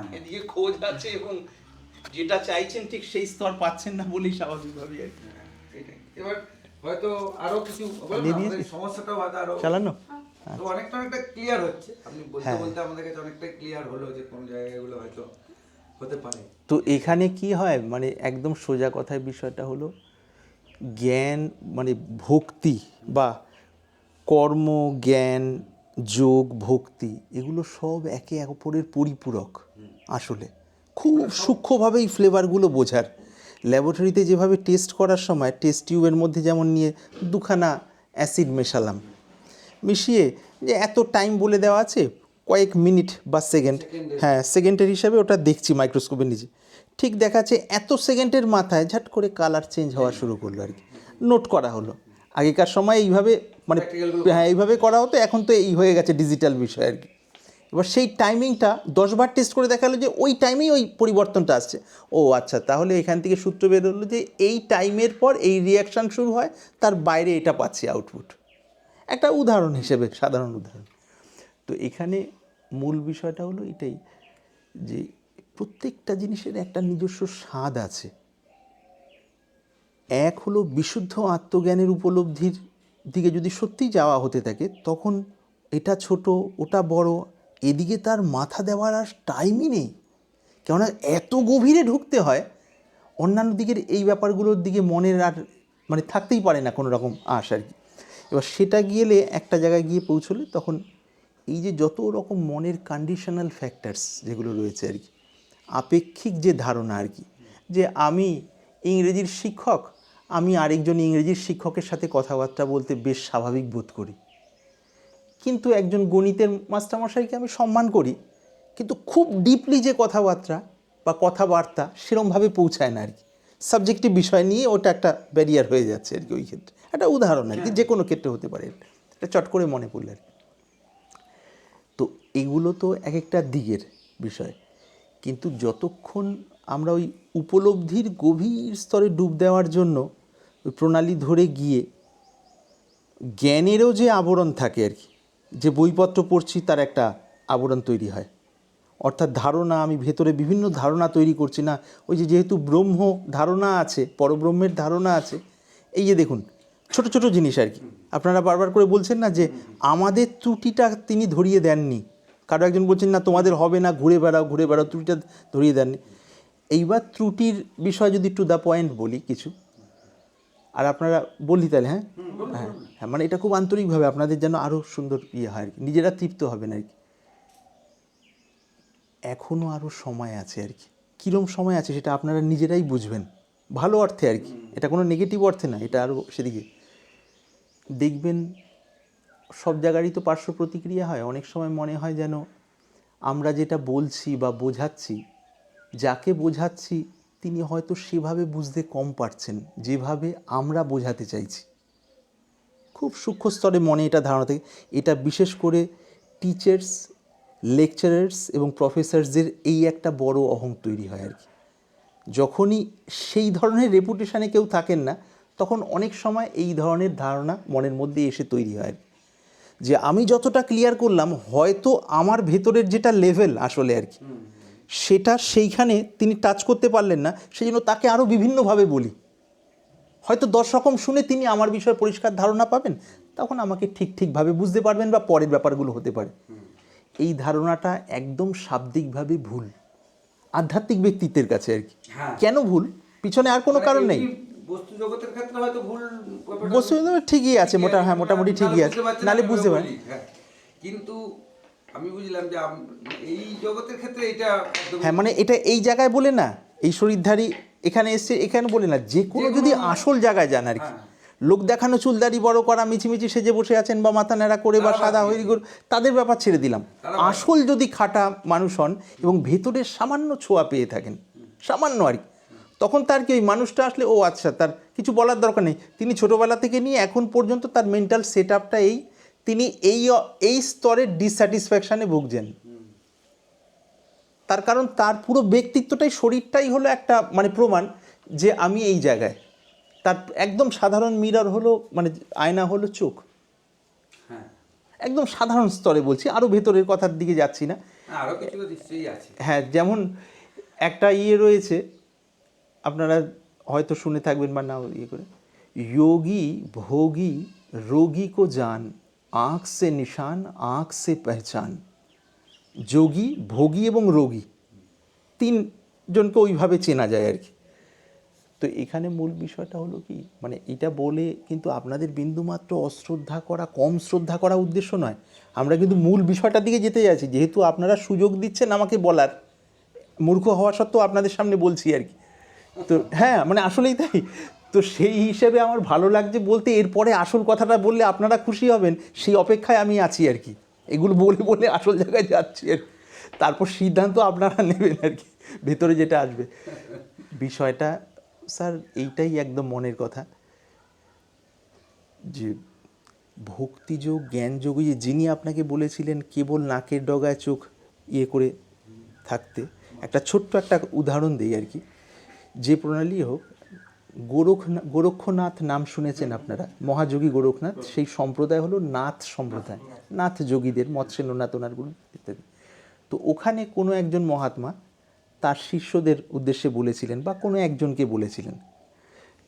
হ্যাঁ। এদিকে খোঁজ আছে এবং যেটা চাইছেন ঠিক সেই স্তর পাচ্ছেন না বলেই স্বাভাবিকভাবেই আর কি। এবার হয়তো আরও কিছু? সমস্যাটাও হয়তো আরও চালানো তো অনেকটা অনেকটা ক্লিয়ার হচ্ছে আপনি বলতে হ্যাঁ। বলতে আমাদের কাছে অনেকটা ক্লিয়ার হলো যে কোন জায়গাগুলো হয়তো হতে পারে তো এখানে কি হয় মানে একদম সোজা কথায় বিষয়টা হলো জ্ঞান মানে ভক্তি বা কর্ম জ্ঞান যোগ ভক্তি এগুলো সব একে অপরের পরিপূরক আসলে। খুব সূক্ষ্মভাবে এই ফ্লেভারগুলো বোঝার। ল্যাবরেটরিতে যেভাবে টেস্ট করার সময় টেস্ট টিউবের মধ্যে যেমন নিয়ে দুখানা অ্যাসিড মেশালাম মিশিয়ে যে এত টাইম বলে দেওয়া আছে কয়েক মিনিট বা সেকেন্ড হ্যাঁ সেকেন্ডের হিসাবে ওটা দেখছি মাইক্রোস্কোপের নিচে ঠিক দেখাচ্ছে এত সেকেন্ডের মাথায় ঝাট করে কালার চেঞ্জ হওয়া শুরু করল আর কি। নোট করা হলো। আগেকার সময় এইভাবে মানে হ্যাঁ এইভাবে করা হতো এখন তো এই হয়ে গেছে ডিজিটাল বিষয় আর কি। এবার সেই টাইমিংটা দশবার টেস্ট করে দেখাল যে ওই টাইমেই ওই পরিবর্তনটা আসছে। ও আচ্ছা তাহলে এখান থেকে সূত্র বের হলো যে এই টাইমের পর এই রিয়াকশান শুরু হয় তার বাইরে এটা পাচ্ছি আউটপুট একটা উদাহরণ হিসেবে সাধারণ উদাহরণ। তো এখানে মূল বিষয়টা হলো এটাই যে প্রত্যেকটা জিনিসের একটা নিজস্ব স্বাদ আছে। এক হলো বিশুদ্ধ আত্মজ্ঞানের উপলব্ধির দিকে যদি সত্যিই যাওয়া হতে থাকে, তখন এটা ছোট, ওটা বড়, এদিকে তার মাথা দেওয়ার আর টাইমই নেই। কেননা এত গভীরে ঢুকতে হয়, অন্যান্য দিকের এই ব্যাপারগুলোর দিকে মনের আর মানে থাকতেই পারে না কোনো রকম আশ আর কি। এবার সেটা গেলে একটা জায়গায় গিয়ে পৌঁছলে তখন এই যে যত রকম মনের কন্ডিশনাল ফ্যাক্টরস যেগুলো রয়েছে আর কি, আপেক্ষিক যে ধারণা আর কি, যে আমি ইংরেজির শিক্ষক আমি আরেকজন ইংরেজির শিক্ষকের সাথে কথাবার্তা বলতে বেশ স্বাভাবিক বোধ করি। কিন্তু একজন গণিতের মাস্টারমশাইকে আমি সম্মান করি কিন্তু খুব ডিপলি যে কথাবার্তা বা কথাবার্তা সেরমভাবে পৌঁছায় না আর কি সাবজেক্টিভ বিষয় নিয়ে ওটা একটা ব্যারিয়ার হয়ে যাচ্ছে আর কি ওই ক্ষেত্রে। একটা উদাহরণ আর কি যে কোনো ক্ষেত্রে হতে পারে। এটা চট করে মনে পড়লে আর কি তো এগুলো তো এক একটা দিকের বিষয়। কিন্তু যতক্ষণ আমরা ওই উপলব্ধির গভীর স্তরে ডুব দেওয়ার জন্য প্রণালী ধরে গিয়ে জ্ঞানেরও যে আবরণ থাকে আর কি, যে বইপত্র পড়ছি তার একটা আবরণ তৈরি হয়। অর্থাৎ ধারণা, আমি ভেতরে বিভিন্ন ধারণা তৈরি করছি না, ওই যে যেহেতু ব্রহ্ম ধারণা আছে, পরব্রহ্মের ধারণা আছে, এই যে দেখুন, ছোট ছোট জিনিস আর কি। আপনারা বারবার করে বলছেন না যে আমাদের ত্রুটিটা তিনি ধরিয়ে দেননি। কারও একজন বলছেন, না, তোমাদের হবে না, ঘুরে বেড়াও ঘুরে বেড়াও, ত্রুটিটা ধরিয়ে দেননি। এইবার ত্রুটির বিষয় যদি টু দ্য পয়েন্ট বলি কিছু আর আপনারা বললি তাহলে হ্যাঁ? হ্যাঁ হ্যাঁ মানে এটা খুব আন্তরিকভাবে আপনাদের যেন আরও সুন্দর ইয়ে হয় আর কি, নিজেরা তৃপ্ত হবেন আর কি। এখনও আরও সময় আছে আর কি। কীরম সময় আছে সেটা আপনারা নিজেরাই বুঝবেন, ভালো অর্থে আর কি। এটা কোনো নেগেটিভ অর্থে না, এটা আরও সেদিকে। দেখবেন সব জায়গারই তো পার্শ্ব প্রতিক্রিয়া হয়, অনেক সময় মনে হয় যেন আমরা যেটা বলছি বা বোঝাচ্ছি, যাকে বোঝাচ্ছি তিনি হয়তো সেভাবে বুঝতে কম পারছেন যেভাবে আমরা বোঝাতে চাইছি। খুব সূক্ষ্ম স্তরে মনে এটা ধারণা থাকে, এটা বিশেষ করে টিচার্স লেকচারার্স এবং প্রফেসরসদের এই একটা বড় অহং তৈরি হয় আর কি। যখনই সেই ধরনের রেপুটেশনে কেউ থাকেন না, তখন অনেক সময় এই ধরনের ধারণা মনের মধ্যে এসে তৈরি হয় আর। যে আমি যতটা ক্লিয়ার করলাম, হয়তো আমার ভেতরের যেটা লেভেল আসলে আর কি। সেটা সেইখানে তিনি টাচ করতে পারলেন না সেই জন্য তাকে আরও বিভিন্নভাবে বলি হয়তো দশ রকম শুনে তিনি আমার বিষয়ে পরিষ্কার ধারণা পাবেন তখন আমাকে ঠিক ঠিকভাবে বুঝতে পারবেন বা পরের ব্যাপারগুলো হতে পারে এই ধারণাটা একদম শাব্দিকভাবে ভুল আধ্যাত্মিক ব্যক্তিত্বের কাছে আর কি হ্যাঁ। কেন ভুল পিছনে আর কোনো কারণ নেই বস্তু জগতের ক্ষেত্রে হয়তো ভুল বস্তু ঠিকই আছে, মোটা- হ্যাঁ, মোটামুটি ঠিকই আছে। বুঝতে পারছি না, নাহলে বুঝতে পারি। হ্যাঁ। কিন্তু আমি বুঝলাম যে এই জগতের ক্ষেত্রে এটা হ্যাঁ মানে এটা এই জায়গায় বলে না এই শরীরধারী এখানে এসছে এখানে বলে না যে কোনো যদি আসল জায়গায় যান আর কি। হ্যাঁ। লোক দেখানো চুলদারি বড় করা মিছিমিছি সেজে বসে আছেন বা মাথা ন্যাড়া করে বা সাদা হয়ে তাদের ব্যাপার ছেড়ে দিলাম। আসল যদি খাটা মানুষ হন এবং ভেতরের সামান্য ছোঁয়া পেয়ে থাকেন সামান্য আর কি তখন তার কি ওই মানুষটা আসলে ও আচ্ছা তার কিছু বলার দরকার নেই। তিনি ছোটোবেলা থেকে নিয়ে এখন পর্যন্ত তার মেন্টাল সেট আপটা এই তিনি এই এই স্তরের ডিস্যাটিসফ্যাকশানে ভুগছেন। তার কারণ তার পুরো ব্যক্তিত্বটাই শরীরটাই হলো একটা মানে প্রমাণ যে আমি এই জায়গায়। তার একদম সাধারণ মিরর হলো মানে আয়না হলো চোখ। হ্যাঁ। একদম সাধারণ স্তরে বলছি আরও ভেতরের কথার দিকে যাচ্ছি না। আছে। হ্যাঁ যেমন একটা ইয়ে রয়েছে আপনারা হয়তো শুনে থাকবেন বা নাও ইয়ে করে যোগী ভোগী রোগী কো জান। আঁখ সে নিশান, আঁখ সে পেহচান। যোগী, ভোগী এবং রোগী। তিনজনকে ওইভাবে চেনা যায় আর কি। তো এখানে মূল বিষয়টা হলো কি? মানে এটা বলে কিন্তু আপনাদের বিন্দুমাত্র অশ্রদ্ধা করা, কম শ্রদ্ধা করা উদ্দেশ্য নয়। আমরা কিন্তু মূল বিষয়টার দিকে যেতে যাচ্ছি। যেহেতু আপনারা সুযোগ দিচ্ছেন আমাকে বলার, মূর্খ হওয়া সত্ত্বেও আপনাদের সামনে বলছি আর কি। তো হ্যাঁ মানে আসলেই তাই। তো সেই হিসেবে আমার ভালো লাগছে বলতে এরপরে আসল কথাটা বললে আপনারা খুশি হবেন, সেই অপেক্ষায় আমি আছি আর কি। এগুলো বলে বলে আসল জায়গায় যাচ্ছি আর। তারপর সিদ্ধান্ত আপনারা নেবেন আর কি, ভেতরে যেটা আসবে। বিষয়টা, স্যার, এইটাই একদম মনের কথা। যে ভক্তিযোগ, জ্ঞানযোগ, যে যিনি আপনাকে বলেছিলেন কেবল নাকের ডগায় চোখ ইয়ে করে থাকতে, একটা ছোট্ট একটা উদাহরণ দিই আর কি। যে প্রণালী হোক গোরখ গোরক্ষনাথ নাম শুনেছেন আপনারা? মহাযোগী গোরখনাথ সেই সম্প্রদায় হলো নাথ সম্প্রদায়। নাথ যোগীদের, মৎস্যেন্দ্রনাথ ওনারগুলো ইত্যাদি। তো ওখানে কোনো একজন মহাত্মা তার শিষ্যদের উদ্দেশ্যে বলেছিলেন বা কোনো একজনকে বলেছিলেন।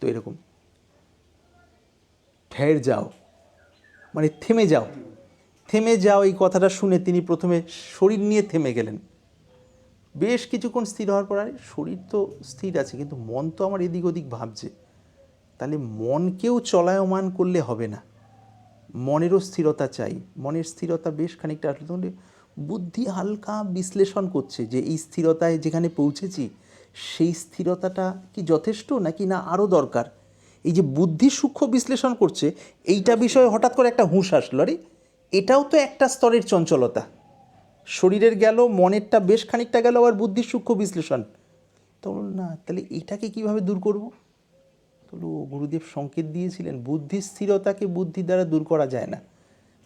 তো এরকম, ঠের যাও। মানে থেমে যাও। থেমে যাও এই কথাটা শুনে তিনি প্রথমে শরীর নিয়ে থেমে গেলেন। বেশ কিছুক্ষণ স্থির হওয়ার পর, আরে শরীর তো স্থির আছে, কিন্তু মন তো আমার এদিক ওদিক ভাবছে। তাহলে মনকেও চলায়মান করলে হবে না। মনেরও স্থিরতা চাই। মনের স্থিরতা বেশ খানিকটা আসলে তখন বুদ্ধি হালকা বিশ্লেষণ করছে যে এই স্থিরতায় যেখানে পৌঁছেছি, সেই স্থিরতাটা কি যথেষ্ট নাকি না আরও দরকার? এই যে বুদ্ধি সূক্ষ্ম বিশ্লেষণ করছে, এইটা বিষয়ে হঠাৎ করে একটা হুঁশ আসলো, আরে এটাও তো একটা স্তরের চঞ্চলতা। শরীরের গেল মনেরটা বেশ খানিকটা গেল আবার বুদ্ধির সূক্ষ্ম বিশ্লেষণ। তো বলল, না তাহলে এটাকে কীভাবে দূর করব? বলল, গুরুদেব সংকেত দিয়েছিলেন বুদ্ধির স্থিরতাকে বুদ্ধি দ্বারা দূর করা যায় না।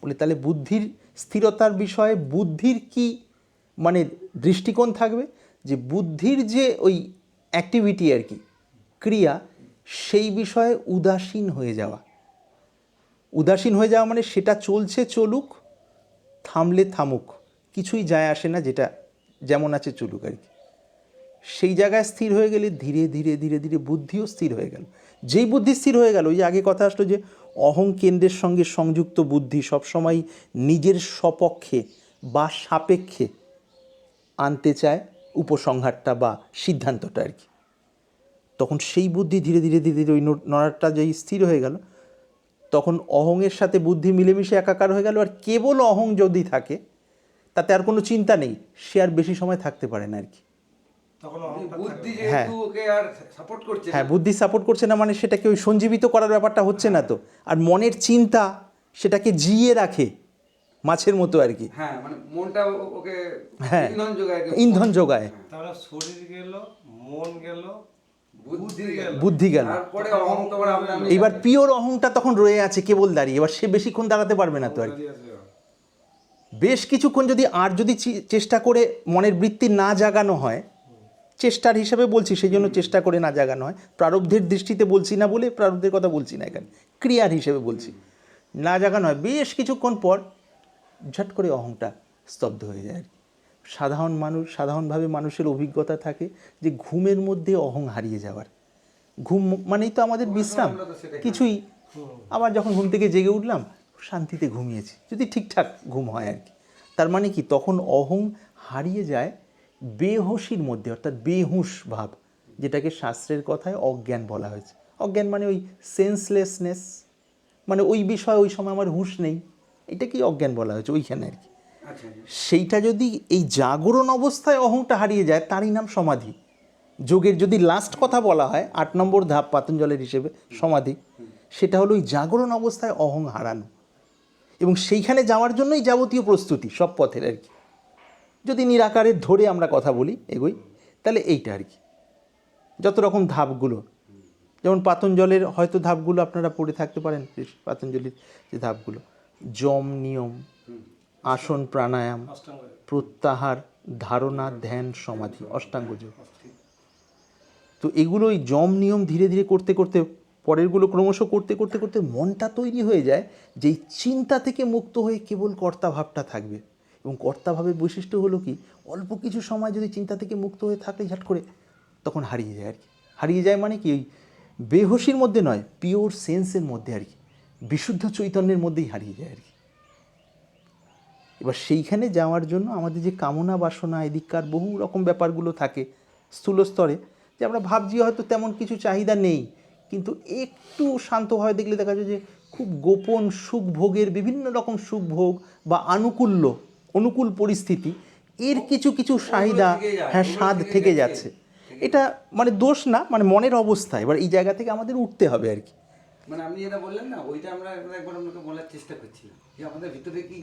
বলে তাহলে বুদ্ধির স্থিরতার বিষয়ে বুদ্ধির কি মানে দৃষ্টিকোণ থাকবে? যে বুদ্ধির যে ওই অ্যাক্টিভিটি আর কি ক্রিয়া সেই বিষয়ে উদাসীন হয়ে যাওয়া। উদাসীন হয়ে যাওয়া মানে সেটা চলছে চলুক থামলে থামুক। কিছুই যায় আসে না, যেটা যেমন আছে চলুক আর কি। সেই জায়গায় স্থির হয়ে গেলে ধীরে ধীরে ধীরে ধীরে বুদ্ধিও স্থির হয়ে গেল। যেই বুদ্ধি স্থির হয়ে গেল, ওই যে আগে কথা আসলো যে অহং কেন্দ্রের সঙ্গে সংযুক্ত বুদ্ধি সবসময় নিজের স্বপক্ষে বা সাপেক্ষে আনতে চায় উপসংহারটা বা সিদ্ধান্তটা আর কি। তখন সেই বুদ্ধি ধীরে ধীরে ধীরে ধীরে ওই নড়াটা যেই স্থির হয়ে গেল, তখন অহংয়ের সাথে বুদ্ধি মিলেমিশে একাকার হয়ে গেল। আর কেবল অহং যদি থাকে তাতে আর কোনো চিন্তা নেই সে আর বেশি সময় থাকতে পারে না আর কি। হ্যাঁ। যেহেতু ওকে আর সাপোর্ট করছে না, হ্যাঁ বুদ্ধি সাপোর্ট করছে না মানে সেটাকে ওই সঞ্জীবিত করার ব্যাপারটা হচ্ছে না তো। আর মনের চিন্তা সেটাকে জিয়ে রাখে মাছের মতো আর কি। হ্যাঁ মানে মনটা ওকে হ্যাঁ। ইন্ধন যোগায় ইন্ধন যোগায়। তাহলে শরীর গেল মন গেল বুদ্ধি গেল। এইবার পিওর অহংটা তখন রয়ে আছে কেবল দাঁড়িয়ে। এবার সে বেশিক্ষণ দাঁড়াতে পারবে না তো আর কি। বেশ কিছুক্ষণ যদি আর যদি চেষ্টা করে মনের বৃত্তি না জাগানো হয় চেষ্টার হিসেবে বলছি সেই জন্য চেষ্টা করে না জাগানো হয়। প্রারব্ধের দৃষ্টিতে বলছি না বলে প্রারব্ধের কথা বলছি না এখানে। ক্রিয়ার হিসেবে বলছি। না জাগানো হয়। বেশ কিছুক্ষণ পর ঝট করে অহংটা স্তব্ধ হয়ে যায় আর কি। সাধারণ মানুষ সাধারণভাবে মানুষের অভিজ্ঞতা থাকে যে ঘুমের মধ্যে অহং হারিয়ে যাওয়ার। ঘুম মানেই তো আমাদের বিশ্রাম। কিছুই আবার যখন ঘুম থেকে জেগে উঠলাম শান্তিতে ঘুমিয়েছি যদি ঠিকঠাক ঘুম হয় আর কি। তার মানে কি তখন অহং হারিয়ে যায় বেহসির মধ্যে অর্থাৎ বেহুশ ভাব যেটাকে শাস্ত্রের কথায় অজ্ঞান বলা হয়েছে। অজ্ঞান মানে ওই সেন্সলেসনেস মানে ওই বিষয়ে ওই সময় আমার হুঁশ নেই এটাকেই অজ্ঞান বলা হয়েছে ওইখানে আর কি। আচ্ছা সেইটা যদি এই জাগরণ অবস্থায় অহংটা হারিয়ে যায় তারই নাম সমাধি। যোগের যদি লাস্ট কথা বলা হয় আট নম্বর ধাপ পাতঞ্জলের হিসেবে সমাধি সেটা হলো ওই জাগরণ অবস্থায় অহং হারানো। এবং সেইখানে যাওয়ার জন্যই যাবতীয় প্রস্তুতি, সব পথের আর কি। যদি নিরাকারে ধরে আমরা কথা বলি এগোই, তাহলে এইটা আর কি। যত রকম ধাপগুলো, যেমন পাতঞ্জলের হয়তো ধাপগুলো আপনারা পড়ে থাকতে পারেন, পাতঞ্জলির যে ধাপগুলো। যম নিয়ম, আসন প্রাণায়াম, প্রত্যাহার, ধারণা, ধ্যান, সমাধি, অষ্টাঙ্গ যোগ। তো এগুলো ওই নিয়ম ধীরে ধীরে করতে করতে পরেরগুলো ক্রমশ করতে করতে করতে মনটা তৈরি হয়ে যায় যে চিন্তা থেকে মুক্ত হয়ে কেবল কর্তা ভাবটা থাকবে। এবং কর্তাভাবের বৈশিষ্ট্য হলো কি? অল্প কিছু সময় যদি চিন্তা থেকে মুক্ত হয়ে থাকলে ঝাট করে, তখন হারিয়ে যায় আর কি। হারিয়ে যায় মানে কি? ওই বেহসির মধ্যে নয় পিওর সেন্সের মধ্যে আর কি। বিশুদ্ধ চৈতন্যের মধ্যেই হারিয়ে যায় আর কি। এবার সেইখানে যাওয়ার জন্য আমাদের যে কামনা বাসনা, এদিককার বহু রকম ব্যাপারগুলো থাকে স্থূল স্তরে, যে আমরা ভাবছি হয়তো তেমন কিছু চাহিদা নেই। কিন্তু একটু শান্তভাবে দেখলে দেখা যায় যে খুব গোপন সুখ ভোগের বিভিন্ন রকম সুখ ভোগ বা আনুকূল্য অনুকূল পরিস্থিতি এর কিছু কিছু চাহিদা হ্যাঁ স্বাদ থেকে যাচ্ছে। এটা মানে দোষ না মানে মনের অবস্থা। এবার এই জায়গা থেকে আমাদের উঠতে হবে আর কি। মানে আপনি যেটা বললেন না ওইটা আমরা একবার আপনাকে বলার চেষ্টা করছিলাম। যে আমাদের ভিতরে কি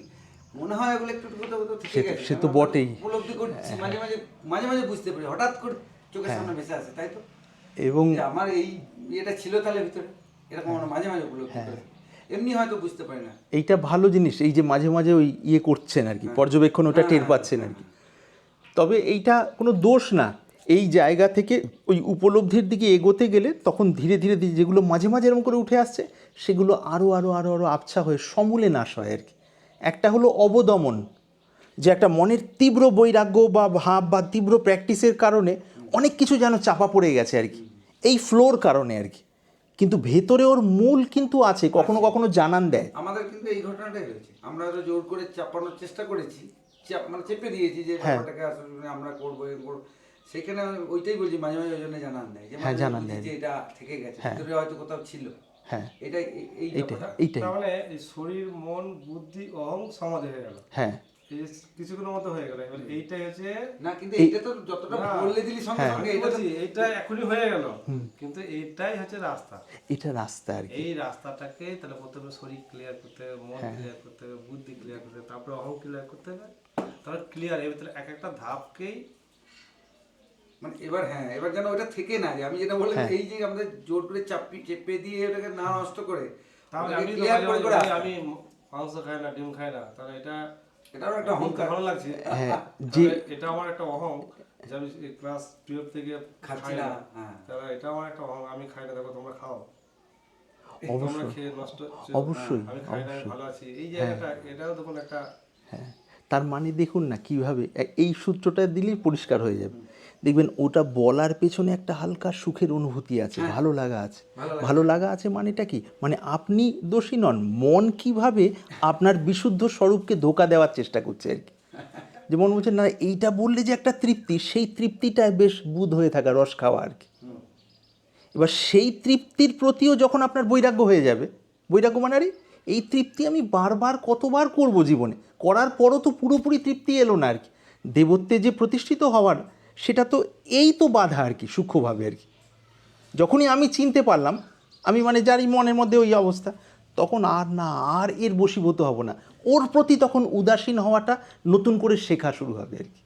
মনে হয় ওগুলো একটু কোথাও সে তো- বটেই। হ্যাঁ, উপলব্ধি করছি মাঝে মাঝে মাঝে মাঝে বুঝতে পারি। হঠাৎ করে চোখের সামনে ভেসে আসে তাই তো? এবং আমার এই ইয়েটা ছিল তাহলে ভিতরে? এরকম আমরা মাঝে মাঝে উপলব্ধি হ্যাঁ। করি এমনি হয়তো বুঝতে পারি না। এইটা ভালো জিনিস এই যে মাঝে মাঝে ওই ইয়ে করছেন আর কি পর্যবেক্ষণ ওটা টের পাচ্ছেন আর কি। তবে এইটা কোনো দোষ না। এই জায়গা থেকে ওই উপলব্ধির দিকে এগোতে গেলে তখন ধীরে ধীরে ধীরে যেগুলো মাঝে মাঝে এরকম করে উঠে আসছে সেগুলো আরও আরও আরও আরও আবছা হয়ে সমূলে নাশ হয় আর কি। একটা হলো অবদমন যে একটা মনের তীব্র বৈরাগ্য বা ভাব বা তীব্র প্র্যাকটিসের কারণে অনেক কিছু যেন চাপা পড়ে গেছে আর কি। এই ফ্লোর কারণে আর কি। কিন্তু ভেতরে ওর মূল কিন্তু আছে কখনো কখনো জানান দেয়। আমাদের কিন্তু এই ঘটনাটাই হয়েছে আমরা হয়তো জোর করে চাপানোর চেষ্টা করেছি চাপ মানে চেপে দিয়েছি যে হ্যাঁ। ব্যাপারটাকে আসলে আমরা করব এ করব। সেখানে ওইটাই বলছি মাঝে মাঝে ওই জন্য জানান দেয় যে হ্যাঁ, মাঝে জানান দেয়। যে এটা থেকে গেছে হ্যাঁ। ভিতরে হয়তো কোথাও ছিল। হ্যাঁ। এটা এই এই এইটাই। তার মানে শরীর মন বুদ্ধি অহং সমাধি হয়ে গেল। হ্যাঁ। কিছুক্ষণের মতো হয়ে গেল। এবার এইটাই হচ্ছে না কিন্তু এইটা তো যতটা বললে দিলি সঙ্গে হ্যাঁ। সঙ্গে এটা এইটা এখনই হয়ে গেল। কিন্তু এইটাই হচ্ছে রাস্তা। এটা রাস্তা আর এই রাস্তাটাকে তাহলে প্রথমে শরীর ক্লিয়ার করতে হবে মন হ্যাঁ। ক্লিয়ার করতে হবে বুদ্ধি ক্লিয়ার করতে হবে তারপরে অহং ক্লিয়ার করতে হবে তারপর ক্লিয়ার এর ভিতরে এক একটা ধাপকেই মানে এবার হ্যাঁ এবার যেন ওটা থেকে না আমি যেটা বললাম হ্যাঁ। এই যে আমাদের জোর করে চাপি চেপে দিয়ে ওটাকে না নষ্ট করে তাহলে আমি মাংস খাই না ডিম খাই না তাহলে এটা এটাও একটা অহংকার। ভালো লাগছে। হ্যাঁ, জি এটা আমার একটা অহং যে আমি ক্লাস টুয়েলভ থেকে খাচ্ছি খাই না, হ্যাঁ। তাহলে এটা আমার একটা অহং আমি খাই না দেখো তোমরা খাও। তোমরা অবশ্যই খেয়ে নষ্ট অবশ্যই, আমি খাই না ভালো আছি। এই জায়গাটা এটাও তখন একটা হ্যাঁ। তার মানে দেখুন না কীভাবে এই সূত্রটা দিলেই পরিষ্কার হয়ে যাবে। দেখবেন ওটা বলার পেছনে একটা হালকা সুখের অনুভূতি আছে ভালো লাগা আছে। ভালো লাগা আছে মানেটা কি? মানে আপনি দোষী নন মন কীভাবে আপনার বিশুদ্ধ স্বরূপকে ধোকা দেওয়ার চেষ্টা করছে আর কি। যে মন বলছে না এইটা বললে যে একটা তৃপ্তি সেই তৃপ্তিটায় বেশ বুধ হয়ে থাকা রস খাওয়া আর কি। এবার সেই তৃপ্তির প্রতিও যখন আপনার বৈরাগ্য হয়ে যাবে বৈরাগ্য মানে আরে এই তৃপ্তি আমি বারবার কতবার করব জীবনে? করার পরও তো পুরোপুরি তৃপ্তি এলো না আর কি। দেবত্বে যে প্রতিষ্ঠিত হওয়ার সেটা তো এই তো বাধা আর কি, সূক্ষ্মভাবে আর কি। যখনই আমি চিনতে পারলাম, আমি মানে যারই মনের মধ্যে ওই অবস্থা, তখন আর না, আর এর বশীভূত হব না। ওর প্রতি তখন উদাসীন হওয়াটা নতুন করে শেখা শুরু হবে আর কি।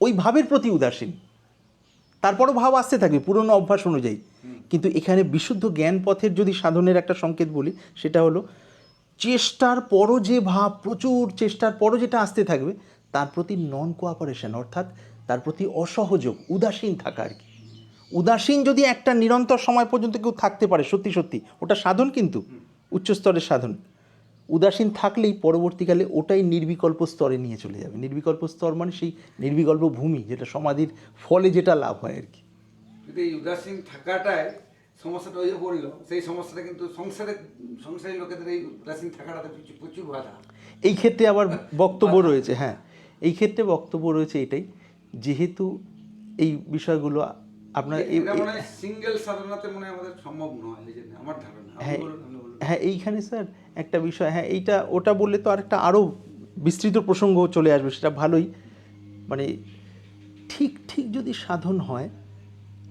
ওই ভাবের প্রতি উদাসীন। তারপরও ভাব আসতে থাকবে, পুরনো অভ্যাস অনুযায়ী। কিন্তু এখানে বিশুদ্ধ জ্ঞান পথের যদি সাধনের একটা সংকেত বলি, সেটা হলো, চেষ্টার পরও যে ভাব, প্রচুর চেষ্টার পরও যেটা আসতে থাকবে, তার প্রতি নন কোঅপারেশন অর্থাৎ তার প্রতি অসহযোগ উদাসীন থাকা আর কি। উদাসীন যদি একটা নিরন্তর সময় পর্যন্ত কেউ থাকতে পারে সত্যি সত্যি ওটা সাধন কিন্তু উচ্চস্তরের সাধন। উদাসীন থাকলেই পরবর্তীকালে ওটাই নির্বিকল্প স্তরে নিয়ে চলে যাবে। নির্বিকল্প স্তর মানে সেই নির্বিকল্প ভূমি যেটা সমাধির ফলে যেটা লাভ হয় আর কি। উদাসীন থাকাটায় সমস্যাটা ওই যে বলল সেই সমস্যাটা কিন্তু সংসারে সংসারী লোকেদের এই উদাসীন থাকাটাতে প্রচুর বাধা। এই ক্ষেত্রে আবার বক্তব্য রয়েছে হ্যাঁ। এই ক্ষেত্রে বক্তব্য রয়েছে এটাই যেহেতু এই বিষয়গুলো আপনার সিঙ্গেল সাধনাতে মনে আমাদের সম্ভব নয় আমার ধারণা। হ্যাঁ। হ্যাঁ এইখানে স্যার একটা বিষয় হ্যাঁ এইটা ওটা বললে তো আরেকটা আরও বিস্তৃত প্রসঙ্গ চলে আসবে সেটা ভালোই। মানে ঠিক ঠিক যদি সাধন হয়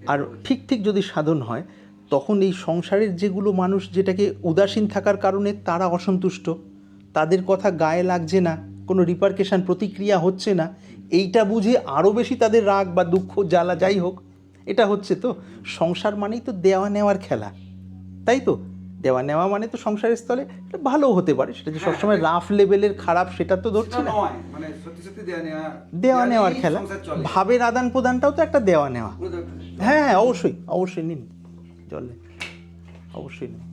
আর ঠিক ঠিক যদি সাধন হয় তখন এই সংসারের যেগুলো মানুষ যেটাকে উদাসীন থাকার কারণে তারা অসন্তুষ্ট তাদের কথা গায়ে লাগছে না। কোনো রিপার্কেশন প্রতিক্রিয়া হচ্ছে না এইটা বুঝে আরও বেশি তাদের রাগ বা দুঃখ জ্বালা যাই হোক এটা হচ্ছে তো সংসার মানেই তো দেওয়া নেওয়ার খেলা। তাই তো? দেওয়া নেওয়া মানে তো সংসারের স্থলে এটা ভালো হতে পারে সেটা যে সবসময় রাফ লেভেলের খারাপ সেটা তো ধরছে না। মানে দেওয়া নেওয়ার খেলা। ভাবের আদান প্রদানটাও তো একটা দেওয়া নেওয়া। হ্যাঁ হ্যাঁ অবশ্যই অবশ্যই নিন। জলে অবশ্যই নিন।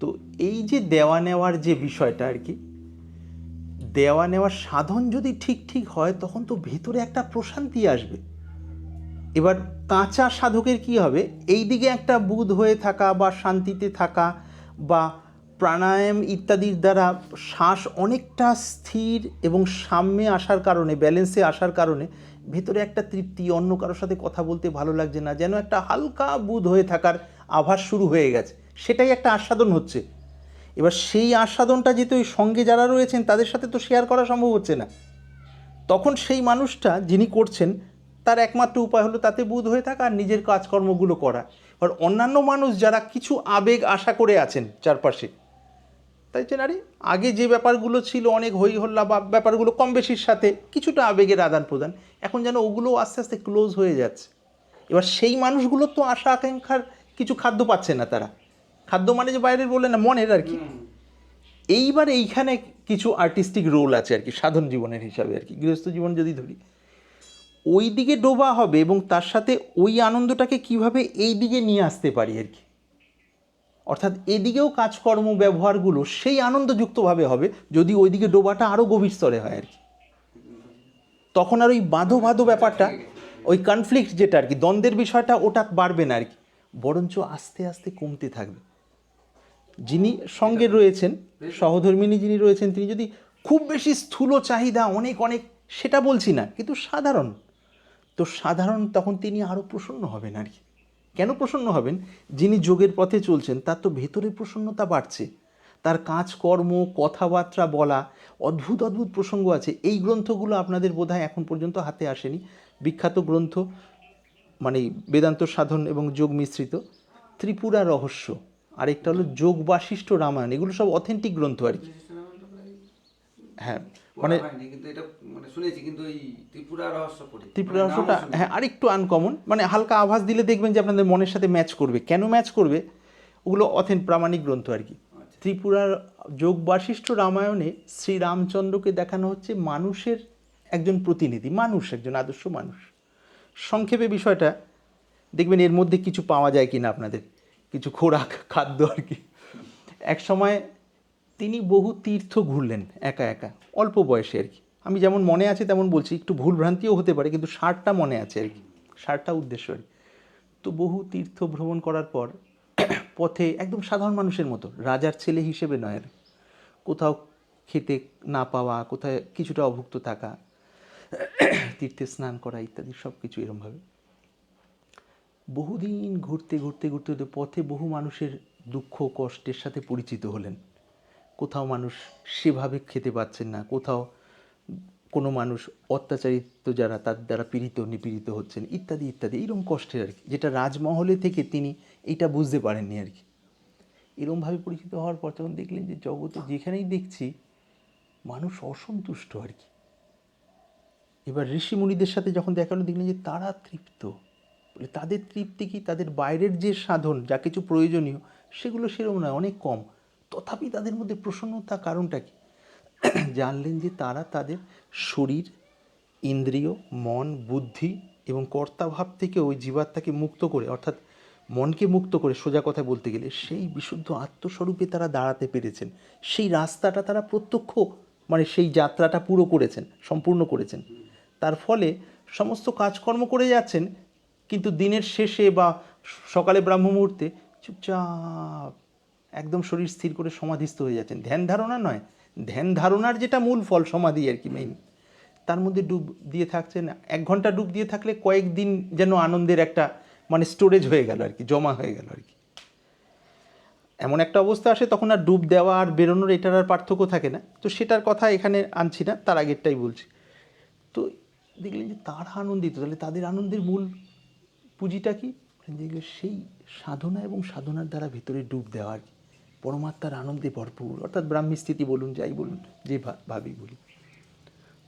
তো এই যে দেওয়া নেওয়ার যে বিষয়টা আর কি দেওয়া নেওয়ার সাধন যদি ঠিক ঠিক হয়, তখন তো ভেতরে একটা প্রশান্তি আসবে। এবার কাঁচা সাধকের কি হবে? এই দিকে একটা বুধ হয়ে থাকা বা শান্তিতে থাকা বা প্রাণায়াম ইত্যাদির দ্বারা শ্বাস অনেকটা স্থির এবং সাম্যে আসার কারণে ব্যালেন্সে আসার কারণে ভেতরে একটা তৃপ্তি, অন্য কারোর সাথে কথা বলতে ভালো লাগছে না, যেন একটা হালকা বুধ হয়ে থাকার আভাস শুরু হয়ে গেছে। সেটাই একটা আস্বাদন হচ্ছে। এবার সেই আস্বাদনটা যেহেতু ওই সঙ্গে যারা রয়েছেন, তাদের সাথে তো শেয়ার করা সম্ভব হচ্ছে না। তখন সেই মানুষটা যিনি করছেন, তার একমাত্র উপায় হলো তাতে বুধ হয়ে থাকা আর নিজের কাজকর্মগুলো করা। এবার অন্যান্য মানুষ যারা কিছু আবেগ আশা করে আছেন চারপাশে, তাই যে নারী আগে যে ব্যাপারগুলো ছিল অনেক হই হল্লা বা ব্যাপারগুলো কম বেশির সাথে কিছুটা আবেগের আদান প্রদান, এখন যেন ওগুলো আস্তে আস্তে ক্লোজ হয়ে যাচ্ছে। এবার সেই মানুষগুলো তো আশা আকাঙ্ক্ষার কিছু খাদ্য পাচ্ছে না তারা। খাদ্য মানে যে বাইরের বলে না, মনের আর কি। এইবার এইখানে কিছু আর্টিস্টিক রোল আছে আর কি, সাধন জীবনের হিসাবে আর কি। গৃহস্থ জীবন যদি ধরি ওই দিকে ডোবা হবে এবং তার সাথে ওই আনন্দটাকে কীভাবে এই দিকে নিয়ে আসতে পারি আর কি। অর্থাৎ এদিকেও কাজকর্ম, ব্যবহারগুলো সেই আনন্দযুক্তভাবে হবে, যদি ওইদিকে ডোবাটা আরও গভীর স্তরে হয় আর কি। তখন আর ওই বাঁধো বাঁধো ব্যাপারটা, ওই কনফ্লিক্ট যেটা আর কি, দ্বন্দ্বের বিষয়টা ওটা বাড়বে না আর কি। বরঞ্চ আস্তে আস্তে কমতে থাকবে। যিনি সঙ্গে রয়েছেন, সহধর্মিনী যিনি রয়েছেন, তিনি যদি খুব বেশি স্থূল চাহিদা, অনেক অনেক, সেটা বলছি না, কিন্তু সাধারণ। তো সাধারণ তখন তিনি আরও প্রসন্ন হবেন আর কি। কেন প্রসন্ন হবেন? যিনি যোগের পথে চলছেন, তার তো ভেতরে প্রসন্নতা বাড়ছে। তার কাজকর্ম, কথাবার্তা বলা, অদ্ভুত অদ্ভুত প্রসঙ্গ আছে। এই গ্রন্থগুলো আপনাদের বোধহয় এখন পর্যন্ত হাতে আসেনি। বিখ্যাত গ্রন্থ মানে বেদান্ত সাধন এবং যোগ মিশ্রিত। ত্রিপুরা রহস্য। আরেকটা হলো যোগ বাশিষ্ঠ রামায়ণ এগুলো সব অথেন্টিক গ্রন্থ আর কি। হ্যাঁ মানে মানে ত্রিপুরা মানে রহস্যটা। হ্যাঁ আরেকটু আনকমন মানে হালকা আভাস দিলে দেখবেন যে আপনাদের মনের সাথে ম্যাচ করবে। কেন ম্যাচ করবে? ওগুলো অথেন প্রামাণিক গ্রন্থ আর কি। ত্রিপুরার যোগ বাশিষ্ঠ রামায়ণে শ্রীরামচন্দ্রকে দেখানো হচ্ছে মানুষের একজন প্রতিনিধি মানুষ একজন আদর্শ মানুষ। সংক্ষেপে বিষয়টা দেখবেন এর মধ্যে কিছু পাওয়া যায় কিনা আপনাদের। কিছু খোরাক খাদ্য আর কি। এক সময় তিনি বহু তীর্থ ঘুরলেন একা একা, অল্প বয়সে আর কি। আমি যেমন মনে আছে তেমন বলছি, একটু ভুলভ্রান্তিও হতে পারে, কিন্তু ষাটটা মনে আছে আর কি ষাটটা উদ্দেশ্য আর কি। তো বহু তীর্থ ভ্রমণ করার পর পথে একদম সাধারণ মানুষের মতো, রাজার ছেলে হিসেবে নয় আর কোথাও খেতে না পাওয়া, কোথায় কিছুটা অভুক্ত থাকা, তীর্থে স্নান করা ইত্যাদি সব কিছু এরমভাবে। বহুদিন ঘুরতে ঘুরতে ঘুরতে ঘুরতে পথে বহু মানুষের দুঃখ, কষ্টের সাথে পরিচিত হলেন। কোথাও মানুষ সেভাবে খেতে পাচ্ছেন না, কোথাও কোনো মানুষ অত্যাচারিত যারা, তার দ্বারা পীড়িত, নিপীড়িত হচ্ছেন, ইত্যাদি ইত্যাদি। এইরকম কষ্টের আর কি, যেটা রাজমহলে থেকে তিনি এইটা বুঝতে পারেননি আর কি। এরমভাবে পরিচিত হওয়ার পর তখন দেখলেন যে, জগতে যেখানেই দেখছি, মানুষ অসন্তুষ্ট আর কি। এবার ঋষি মুনিদের সাথে যখন দেখানো দেখলেন যে তারা তৃপ্ত। বলে তাদের তৃপ্তি কি? তাদের বাইরের যে সাধন, যা কিছু প্রয়োজনীয়, সেগুলো সেরকম নয়, অনেক কম। তথাপি তাদের মধ্যে প্রসন্নতা কারণটা কি? জানলেন যে তারা তাদের শরীর, ইন্দ্রিয়, মন, বুদ্ধি এবং কর্তাভাব থেকে ওই জীবাত্মাকে মুক্ত করে, অর্থাৎ মনকে মুক্ত করে সোজা কথা বলতে গেলে, সেই বিশুদ্ধ আত্মস্বরূপে তারা দাঁড়াতে পেরেছেন। সেই রাস্তাটা তারা প্রত্যক্ষ মানে সেই যাত্রাটা পুরো করেছেন, সম্পূর্ণ করেছেন। তার ফলে সমস্ত কাজকর্ম করে যাচ্ছেন কিন্তু দিনের শেষে বা সকালে ব্রাহ্ম মুহূর্তে চুপচাপ একদম শরীর স্থির করে সমাধিস্থ হয়ে যাচ্ছেন। ধ্যান ধারণা নয়। ধ্যান ধারণার যেটা মূল ফল সমাধি আর কি মেইন তার মধ্যে ডুব দিয়ে থাকছেন, এক ঘণ্টা ডুব দিয়ে থাকলে কয়েকদিন যেন আনন্দের একটা মানে স্টোরেজ হয়ে গেল আর কি, জমা হয়ে গেল আর কি। এমন একটা অবস্থা আসে, তখন আর ডুব দেওয়া আর বেরোনোর এটার আর পার্থক্য থাকে না। তো সেটার কথা এখানে আনছি না, তার আগেরটাই বলছি। তো দেখলেন যে তারা আনন্দিত, তাহলে তাদের আনন্দের মূল পুঁজিটা কি? বললেন সেই সাধনা এবং সাধনার দ্বারা ভেতরে ডুব দেওয়া আর কি? পরমাত্মার আনন্দে ভরপুর, অর্থাৎ ব্রাহ্মী স্থিতি বলুন, যাই বলুন, যে ভাবি বলি।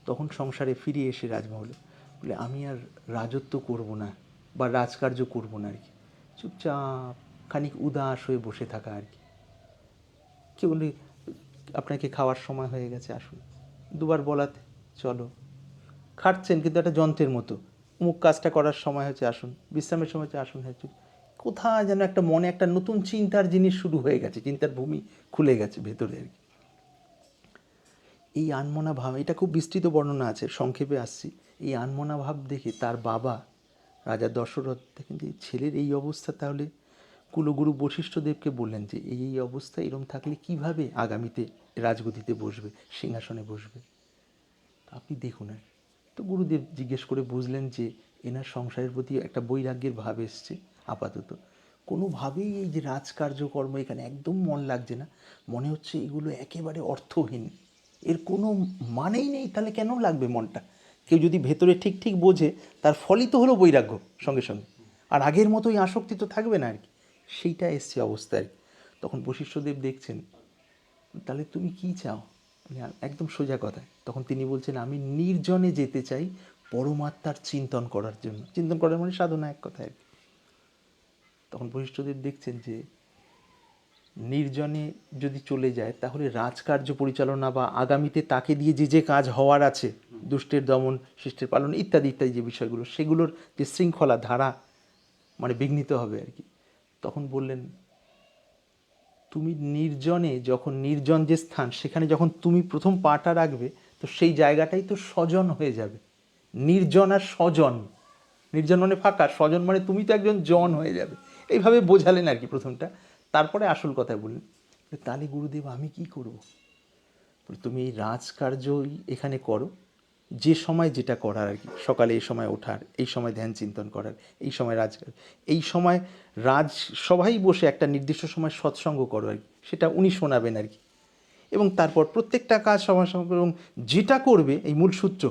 তখন সংসারে ফিরে এসে রাজমহলে বলে, আমি আর রাজত্ব করব না বা রাজকার্য করব না আর কি। চুপচাপ, খানিক উদাস হয়ে বসে থাকা আর কি। কেউ বলে, আপনাকে খাওয়ার সময় হয়ে গেছে, আসুন। দুবার বলাতে, চলো। খাটছেন, কিন্তু একটা যন্ত্রের মতো। অমুক কাজটা করার সময় হচ্ছে আসুন, বিশ্রামের সময় হচ্ছে আসুন হ্যাঁ চুপ। কোথায় যেন একটা মনে একটা নতুন চিন্তার জিনিস শুরু হয়ে গেছে, চিন্তার ভূমি খুলে গেছে ভেতরে আর কি। এই আনমনা ভাব, এটা খুব বিস্তৃত বর্ণনা আছে, সংক্ষেপে আসছি। এই আনমনা ভাব দেখে তার বাবা, রাজা দশরথ, দেখেন যে ছেলের এই অবস্থা, তাহলে কুলগুরু বশিষ্ঠদেবকে বললেন যে, এই এই অবস্থা এরম থাকলে কীভাবে আগামীতে রাজগদিতে বসবে, সিংহাসনে বসবে? আপনি দেখুন আর তো গুরুদেব জিজ্ঞেস করে বুঝলেন যে এনার সংসারের প্রতি একটা বৈরাগ্যের ভাব এসছে আপাতত। কোনোভাবেই এই যে রাজকার্যকর্ম এখানে একদম মন লাগছে না। মনে হচ্ছে এগুলো একেবারে অর্থহীন। এর কোনো মানেই নেই, তাহলে কেন লাগবে মনটা? কেউ যদি ভেতরে ঠিক ঠিক বোঝে, তার ফলই তো হলো বৈরাগ্য সঙ্গে সঙ্গে। আর আগের মতোই আসক্তি তো থাকবে না আর কি। সেইটা এসছে অবস্থায় তখন বশিষ্ঠদেব দেখছেন, তাহলে তুমি কি চাও? একদম সোজা কথা। তখন তিনি বলছেন, আমি নির্জনে যেতে চাই পরমাত্মার চিন্তন করার জন্য। চিন্তন করার মানে সাধনা এক কথায়। তখন বশিষ্ঠদেব দেখছেন যে, নির্জনে যদি চলে যায়, তাহলে রাজকার্য পরিচালনা বা আগামীতে তাকে দিয়ে যে যে কাজ হওয়ার আছে, দুষ্টের দমন, শিষ্টের পালন ইত্যাদি ইত্যাদি যে বিষয়গুলো, সেগুলোর যে শৃঙ্খলা, ধারা মানে বিঘ্নিত হবে আর কি। তখন বললেন তুমি নির্জনে, যখন নির্জন যে স্থান, সেখানে যখন তুমি প্রথম পাটা রাখবে, তো সেই জায়গাটাই তো স্বজন হয়ে যাবে। নির্জন আর স্বজন। নির্জন মানে ফাঁকা, স্বজন মানে তুমি তো একজন জন হয়ে যাবে। এইভাবে বোঝালেন আর কি প্রথমটা। তারপরে আসল কথা বললেন, তাহলে গুরুদেব, আমি কি করব? তুমি এই রাজকার্যই এখানে করো। যে সময় যেটা করার আর কি, সকালে এই সময় ওঠার, এই সময় ধ্যান চিন্তন করার, এই সময় রাজ, এই সময় রাজ সবাই বসে একটা নির্দিষ্ট সময় সৎসঙ্গ করো আর কি, সেটা উনি শোনাবেন আর কি এবং তারপর প্রত্যেকটা কাজ সময় এবং যেটা করবে, এই মূল সূত্র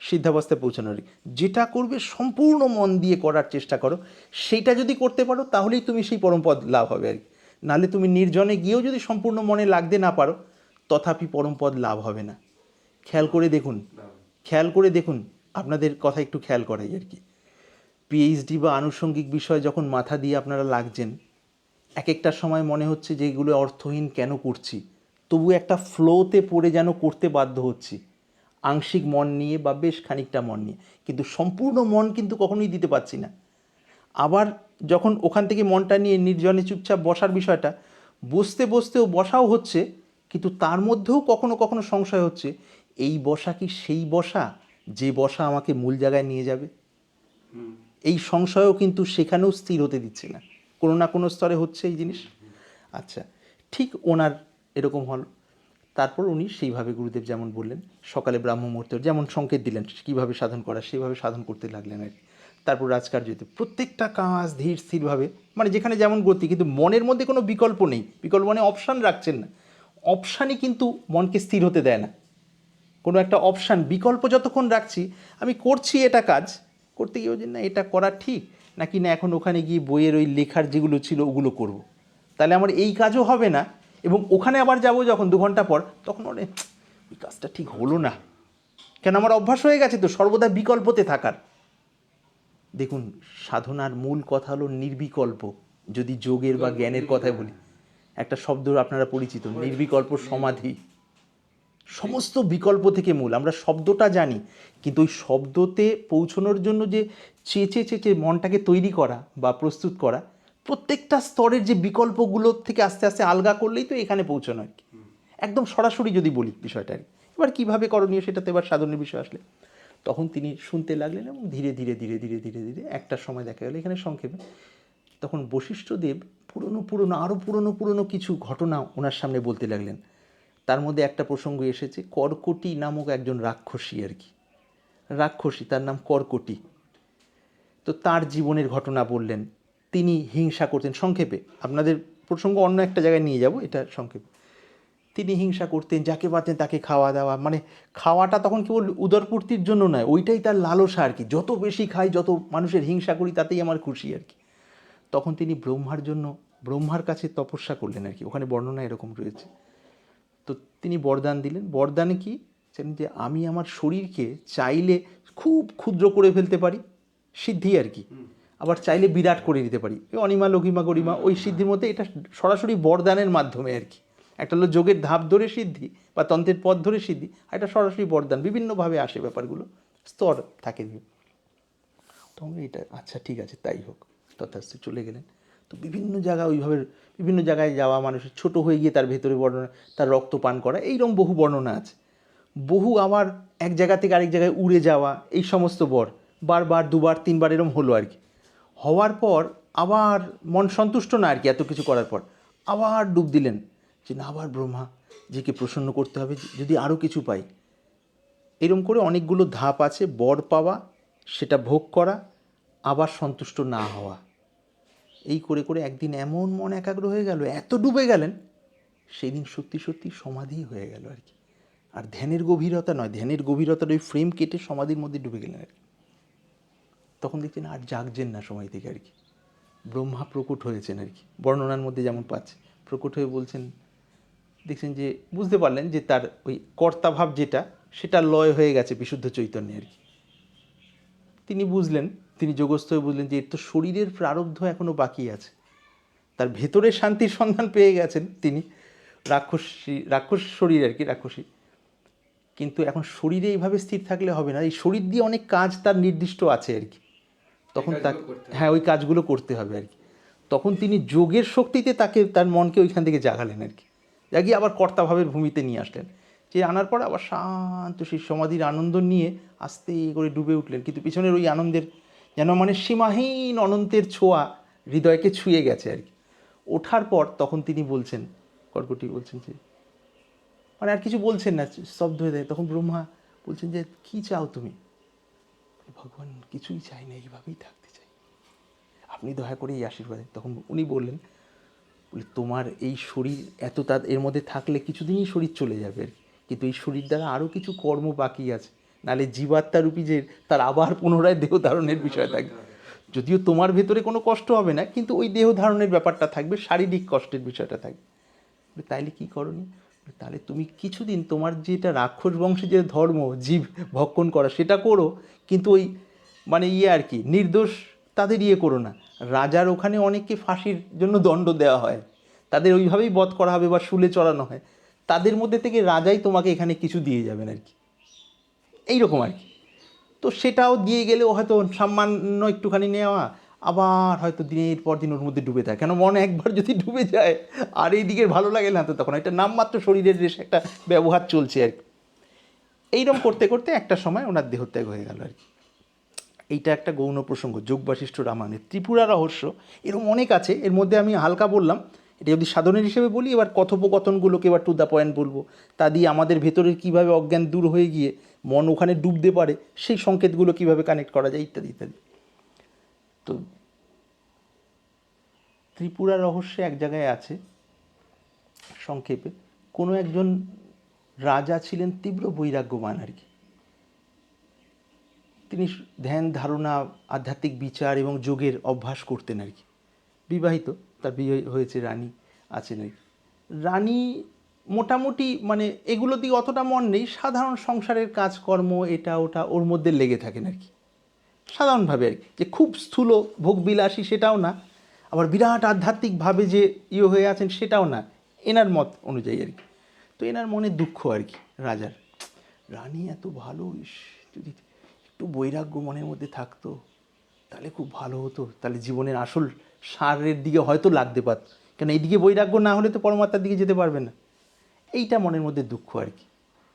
সিদ্ধাবস্থায় পৌঁছানোর। যেটা করবে সম্পূর্ণ মন দিয়ে করার চেষ্টা করো, সেইটা যদি করতে পারো তাহলেই তুমি সেই পরমপদ লাভ হবে আর কি নাহলে তুমি নির্জনে গিয়েও যদি সম্পূর্ণ মনে লাগতে না পারো, তথাপি পরমপদ লাভ হবে না খেয়াল করে দেখুন খেয়াল করে দেখুন, আপনাদের কথা একটু খেয়াল করাই আর কি। পিএইচডি বা আনুষঙ্গিক বিষয় যখন মাথা দিয়ে আপনারা লাগছেন এক একটা সময় মনে হচ্ছে যে এগুলো অর্থহীন কেন করছি? তবু একটা ফ্লোতে পড়ে যেন করতে বাধ্য হচ্ছি। আংশিক মন নিয়ে বা বেশ খানিকটা মন নিয়ে। কিন্তু সম্পূর্ণ মন কিন্তু কখনোই দিতে পারছি না। আবার যখন ওখান থেকে মনটা নিয়ে নির্জনে চুপচাপ বসার বিষয়টা, বসতে বসতেও বসাও হচ্ছে, কিন্তু তার মধ্যেও কখনো কখনো সংশয় হচ্ছে এই বসা কি সেই বসা যে বসা আমাকে মূল জায়গায় নিয়ে যাবে? এই সংশয়ও কিন্তু সেখানেও স্থির হতে দিচ্ছে না। কোনো না কোনো স্তরে হচ্ছে এই জিনিস। আচ্ছা ঠিক ওনার এরকম হল। তারপর উনি সেইভাবে গুরুদেব যেমন বললেন সকালে ব্রাহ্ম মুহূর্ত যেমন সংকেত দিলেন কীভাবে সাধন করা সেইভাবে সাধন করতে লাগলেন আর কি। তারপর রাজকার্যতে প্রত্যেকটা কাজ ধীর স্থিরভাবে মানে যেখানে যেমন গতি কিন্তু মনের মধ্যে কোনো বিকল্প নেই। বিকল্প মানে অপশান রাখছেন না। অপশানই কিন্তু মনকে স্থির হতে দেয় না। কোনো একটা অপশান বিকল্প যতক্ষণ রাখছি আমি করছি এটা কাজ করতে গিয়ে যে না এটা করা ঠিক। নাকি না এখন ওখানে গিয়ে বইয়ের ওই লেখার যেগুলো ছিল ওগুলো করব। তাহলে আমার এই কাজও হবে না এবং ওখানে আবার যাব যখন দু ঘণ্টা পর তখন হয়, ওই কাজটা ঠিক হলো না। কেন আমার অভ্যাস হয়ে গেছে তো সর্বদা বিকল্পতে থাকার। দেখুন সাধনার মূল কথা হলো নির্বিকল্প যদি যোগের বা জ্ঞানের কথাই বলি। একটা শব্দ আপনারা পরিচিত নির্বিকল্প সমাধি। সমস্ত বিকল্প থেকে মূল, আমরা শব্দটা জানি, কিন্তু ওই শব্দতে পৌঁছানোর জন্য যে চেঁচে চেঁচে মনটাকে তৈরি করা বা প্রস্তুত করা, প্রত্যেকটা স্তরের যে বিকল্পগুলো থেকে আস্তে আস্তে আলগা করলেই তো এখানে পৌঁছানো আর কি। একদম সরাসরি যদি বলি বিষয়টা এবার কীভাবে করণীয় সেটা তো এবার সাধনের বিষয় আসলে। তখন তিনি শুনতে লাগলেন এবং ধীরে ধীরে ধীরে ধীরে ধীরে ধীরে একটা সময় দেখা গেল, এখানে সংক্ষেপে। তখন বশিষ্ঠদেব পুরনো পুরনো আরও পুরনো পুরনো কিছু ঘটনা ওনার সামনে বলতে লাগলেন। তার মধ্যে একটা প্রসঙ্গ এসেছে, কর্কটি নামক একজন রাক্ষসী আর কি। রাক্ষসী, তার নাম কর্কটি। তো তার জীবনের ঘটনা বললেন, তিনি হিংসা করতেন সংক্ষেপে। আপনাদের প্রসঙ্গ অন্য একটা জায়গায় নিয়ে যাব, এটা সংক্ষেপে। তিনি হিংসা করতেন, যাকে পাতেন তাকে খাওয়া দাওয়া। মানে খাওয়াটা তখন কেবল উদরপূর্তির জন্য নয়, ওইটাই তার লালসা আর কি। যত বেশি খাই, যত মানুষের হিংসা করি, তাতেই আমার খুশি আর কি। তখন তিনি ব্রহ্মার জন্য, ব্রহ্মার কাছে তপস্যা করলেন আর কি। ওখানে বর্ণনা এরকম রয়েছে। তো তিনি বরদান দিলেন। বরদানে কি? যে আমি আমার শরীরকে চাইলে খুব ক্ষুদ্র করে ফেলতে পারি সিদ্ধি আর কি। আবার চাইলে বিরাট করে দিতে পারি। অনিমা লঘিমা গরিমা ওই সিদ্ধির মধ্যে এটা সরাসরি বরদানের মাধ্যমে আর কি। একটা হলো যোগের ধাপ ধরে সিদ্ধি বা তন্ত্রের পথ ধরে সিদ্ধি আর এটা সরাসরি বরদান। বিভিন্নভাবে আসে ব্যাপারগুলো। স্তর থাকে। তখন এটা আচ্ছা ঠিক আছে তাই হোক। তথাস্থ চলে গেলেন। তো বিভিন্ন জায়গায় ওইভাবে, বিভিন্ন জায়গায় যাওয়া মানুষের ছোট হয়ে গিয়ে তার ভেতরে বর্ণনা, তার রক্ত পান করা, এইরকম বহু বর্ণনা আছে। বহু আবার এক জায়গা থেকে আরেক জায়গায় উড়ে যাওয়া, এই সমস্ত বর, বারবার, দুবার, তিনবার এরম হলো আর কি। হওয়ার পর আবার মন সন্তুষ্ট না আর কি এত কিছু করার পর। আবার ডুব দিলেন যে না, আবার ব্রহ্মা যেকে প্রসন্ন করতে হবে, যদি আরও কিছু পাই। এরম করে অনেকগুলো ধাপ আছে, বর পাওয়া, সেটা ভোগ করা, আবার সন্তুষ্ট না হওয়া। এই করে করে একদিন এমন মন একাগ্র হয়ে গেল, এত ডুবে গেলেন সেই দিন সত্যি সত্যি সমাধি হয়ে গেল আর কি। আর ধ্যানের গভীরতা নয়, ধ্যানের গভীরতার ওই ফ্রেম কেটে সমাধির মধ্যে ডুবে গেলেন আর কি। তখন দেখছেন আর জাগছেন না সময় থেকে আর কি। ব্রহ্মা প্রকট হয়েছেন আর কি। বর্ণনার মধ্যে যেমন পাচ্ছে, প্রকট হয়ে বলছেন, দেখছেন যে বুঝতে পারলেন যে তার ওই কর্তাভাব যেটা, সেটা লয় হয়ে গেছে বিশুদ্ধ চৈতন্যে আর কি। তিনি বুঝলেন তিনি যোগস্থ হয়ে বুঝলেন যে এর তো শরীরের প্রারব্ধ এখনও বাকি আছে। তার ভেতরে শান্তির সন্ধান পেয়ে গেছেন তিনি। রাক্ষসী রাক্ষস শরীর আর কি রাক্ষসী। কিন্তু এখন শরীরে এইভাবে স্থির থাকলে হবে না। এই শরীর দিয়ে অনেক কাজ তার নির্দিষ্ট আছে আর কি। তখন তাকে। হ্যাঁ ওই কাজগুলো করতে হবে আর কি। তখন তিনি যোগের শক্তিতে তাকে তার মনকে ওইখান থেকে জাগালেন আর কি। জাগিয়ে আবার কর্তাভাবের ভূমিতে নিয়ে আসলেন। যে আনার পর আবার শান্ত সেই সমাধির আনন্দ নিয়ে আস্তে করে ডুবে উঠলেন। কিন্তু পিছনের ওই আনন্দের যেন মানে সীমাহীন অনন্তের ছোঁয়া হৃদয়কে ছুঁয়ে গেছে আর কি। ওঠার পর তখন তিনি বলছেন, কর্কটি বলছেন যে মানে আর কিছু বলছেন না, স্তব্ধ হয়ে যায়। তখন ব্রহ্মা বলছেন যে, কি চাও তুমি? ভগবান কিছুই চাই না, এইভাবেই থাকতে চাই। আপনি দয়া করে এই আশীর্বাদ তখন উনি বললেন, বলে, তোমার এই শরীর এত তার, এর মধ্যে থাকলে কিছুদিনই শরীর চলে যাবে। কিন্তু এই শরীর দ্বারা আরও কিছু কর্ম বাকি আছে। নালে জীবাত্মা রূপী যে তার আবার পুনরায় দেহ ধারণের বিষয় থাকবে যদিও তোমার ভেতরে কোনো কষ্ট হবে না কিন্তু ওই দেহ ধারণের ব্যাপারটা থাকবে শারীরিক কষ্টের বিষয়টা থাকবে। তাইলে কী বলে, তাহলে তুমি কিছুদিন তোমার যেটা রাক্ষস বংশে যে ধর্ম জীব ভক্ষণ করা সেটা করো কিন্তু ওই মানে ইয়ে আর কি নির্দোষ তাদের ইয়ে করো না। রাজার ওখানে অনেককে ফাঁসির জন্য দণ্ড দেওয়া হয়। তাদের ওইভাবেই বধ করা হবে বা শুলে চড়ানো হয়। তাদের মধ্যে থেকে রাজাই তোমাকে এখানে কিছু দিয়ে যাবেন আর কি। এইরকম আর কি। তো সেটাও দিয়ে গেলেও হয়তো সামান্য একটুখানি নেওয়া, আবার হয়তো দিনের পর দিন ওর মধ্যে ডুবে থাকে। কেন মন একবার যদি ডুবে যায়, আর এই দিকের ভালো লাগে না তো তখন। এটা নামমাত্র শরীরের বেশ একটা ব্যবহার চলছে আর কি। এইরকম করতে করতে একটা সময় ওনার দেহত্যাগ হয়ে গেল আর কি। এইটা একটা গৌণ প্রসঙ্গ। যোগ বাশিষ্ঠ রামায়ণের ত্রিপুরা রহস্য এরকম অনেক আছে। এর মধ্যে আমি হালকা বললাম। এটা যদি সাধনের হিসেবে বলি, এবার কথোপকথনগুলোকে এবার টু দ্য পয়েন্ট বলব। তা দিয়ে আমাদের ভেতরের কীভাবে অজ্ঞান দূর হয়ে গিয়ে মন ওখানে ডুবতে পারে, সেই সংকেতগুলো কীভাবে কানেক্ট করা যায়, ইত্যাদি ইত্যাদি। তো ত্রিপুরা রহস্যে এক জায়গায় আছে সংক্ষেপে। কোনো একজন রাজা ছিলেন তীব্র বৈরাগ্যবান আর কি। তিনি ধ্যান, ধারণা, আধ্যাত্মিক বিচার এবং যোগের অভ্যাস করতেন আর কি। বিবাহিত। তার বিয়ে হয়েছে রানী আছেন কি রানী মোটামুটি মানে এগুলো দিকে অতটা মন নেই সাধারণ সংসারের কাজকর্ম এটা ওটা ওর মধ্যে লেগে থাকেন আর কি। সাধারণভাবে আর কি যে খুব স্থূল ভোগবিলাসী সেটাও না আবার বিরাট আধ্যাত্মিকভাবে যে ইয়ে হয়ে আছেন সেটাও না এনার মত অনুযায়ী আর কি। তো এনার মনে দুঃখ আর কি রাজার। রানী এত ভালো ইস, যদি একটু বৈরাগ্য মনের মধ্যে থাকতো তাহলে খুব ভালো হতো তাহলে জীবনের আসল সারের দিকে হয়তো লাগতে পারত। কেন এইদিকে বৈরাগ্য না হলে তো পরমাত্মার দিকে যেতে পারবে না। এইটা মনের মধ্যে দুঃখ আর কি।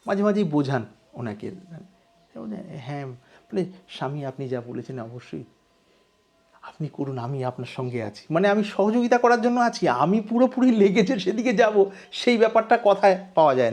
মাঝে মাঝেই বোঝান ওনাকে। হ্যাঁ মানে স্বামী আপনি যা বলেছেন অবশ্যই। আপনি করুন, আমি আপনার সঙ্গে আছি। মানে আমি সহযোগিতা করার জন্য আছি। আমি পুরোপুরি লেগেছে, সেদিকে যাব। সেই ব্যাপারটা কথায় পাওয়া যায় না।